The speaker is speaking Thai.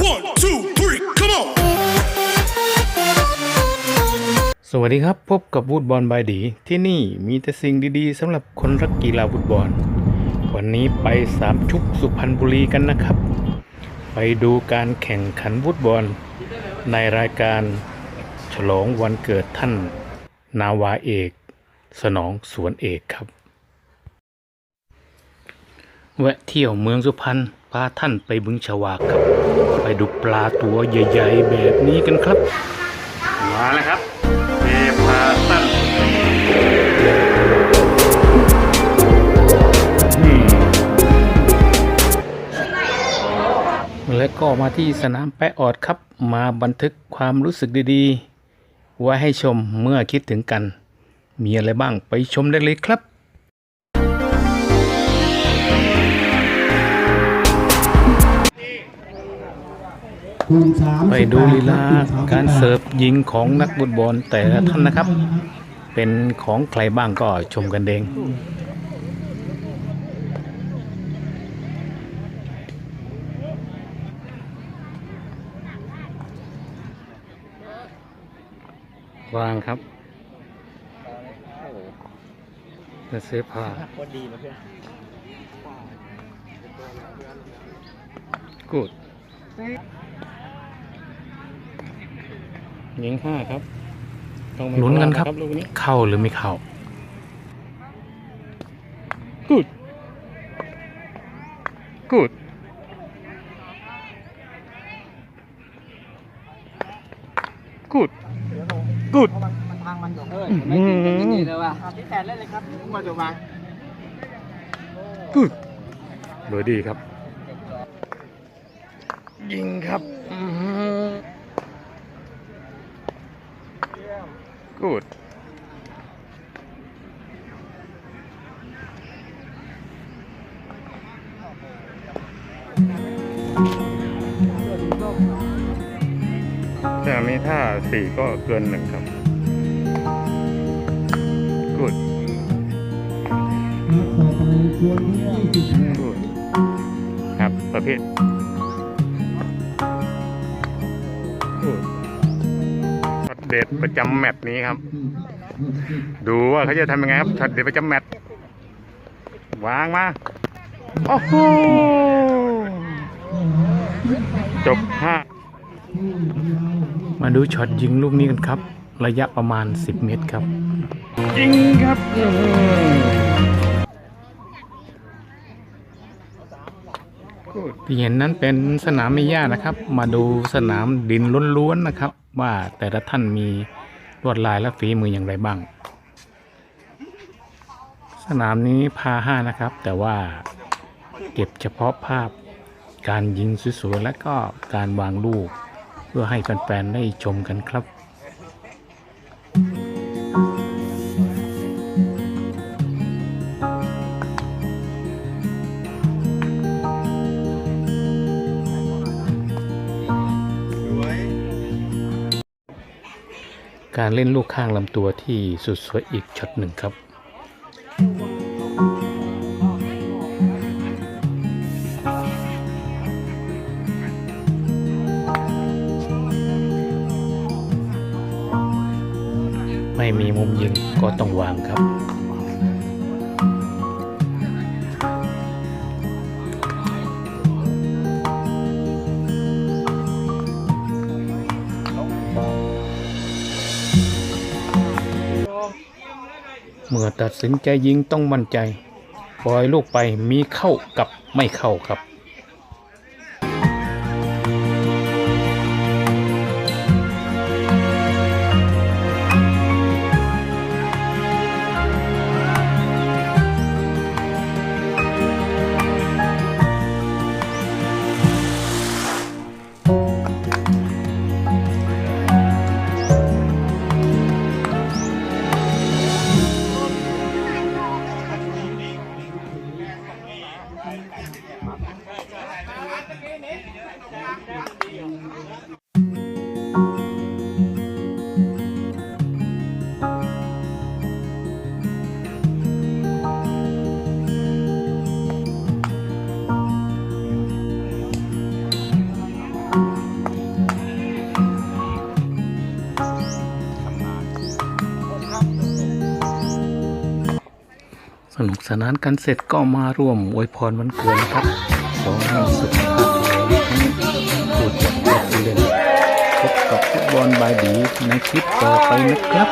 One, two, three, come on! สวัสดีครับพบกับวูดบอลบายดี ที่นี่มีแต่สิ่งดีๆสำหรับคนรักกีฬาฟุตบอล วันนี้ไปสามชุกสุพรรณบุรีกันนะครับ ไปดูการแข่งขันฟุตบอล ในรายการฉลองวันเกิดท่าน นาวาเอก สนองสวนเอกครับ แวะเที่ยวเมืองสุพรรณาท่านไปบึงฉวากครับ ไปดูปลาตัวใหญ่ๆ แบบนี้กันครับ มาแล้วครับเทพาสั้นอืมและก็มาที่สนามแปะออดครับ มาบันทึกความรู้สึกดีๆ ไว้ให้ชมเมื่อคิดถึงกัน มีอะไรบ้างไปชมได้เลยครับ ไปดูลีลาการเสิร์ฟยิงของนักฟุตบอลแต่ละท่านนะครับ เป็นของใครบ้างก็ชมกันเองวางครับจะเสื้อผ้ากูด ยิงห้าครับต้องไม่ลุ้นกันครับพลาดะลูกนี้เข้าหรือไม่เข้ากูดกูดกูดกูดมันทางมันอยู่เอออืมไม่กินเลยว่ะที่แปดเล่นเลยครับมาจะวางกูดเบอร์ดีครับ ยิงครับ อื้ อหือกูดแต่มีท่าสี่ก็เกินหนึ่งครับกูดต่อไปควรที่ยี่สิบห้าพูดครับประเภท ด็ดประจำแมตช์นี้ครับ ดูว่าเขาจะทำยังไงครับช็อตเด็ดประจำแมตช์วางมา โอ้โห จบห้ามาดูช็อตยิงลูกนี้กันครับ ระยะประมาณ 10 เมตรครับ ยิงครับอื้อหือที่เห็นนั้นเป็นสนามไม่ยากนะครับ มาดูสนามดินล้วนๆนะครับ ว่าแต่ละท่านมีลวดลายและฝีมืออย่างไรบ้าง สนามนี้พาห้านะครับ แต่ว่าเก็บเฉพาะภาพการยิงสวยๆและก็การวางลูก เพื่อให้แฟนๆได้ชมกันครับ การเล่นลูกข้างลำตัวที่สุดสวยอีกช็อตหนึ่งครับไม่มีมุมยิงก็ต้องวางครับ เมื่อตัดสินใจยิงต้องมั่นใจ ปล่อยลูกไปมีเข้ากับไม่เข้าครับ นุกสนานกันเสร็จก็มาร่วมอวยพรวันเกิดนะครับขอให้สุขภาพแข็งแรงผู้จัดและผู้เล่นพบกับฟุตบอลบายดีในคลิปต่อไปนะครับ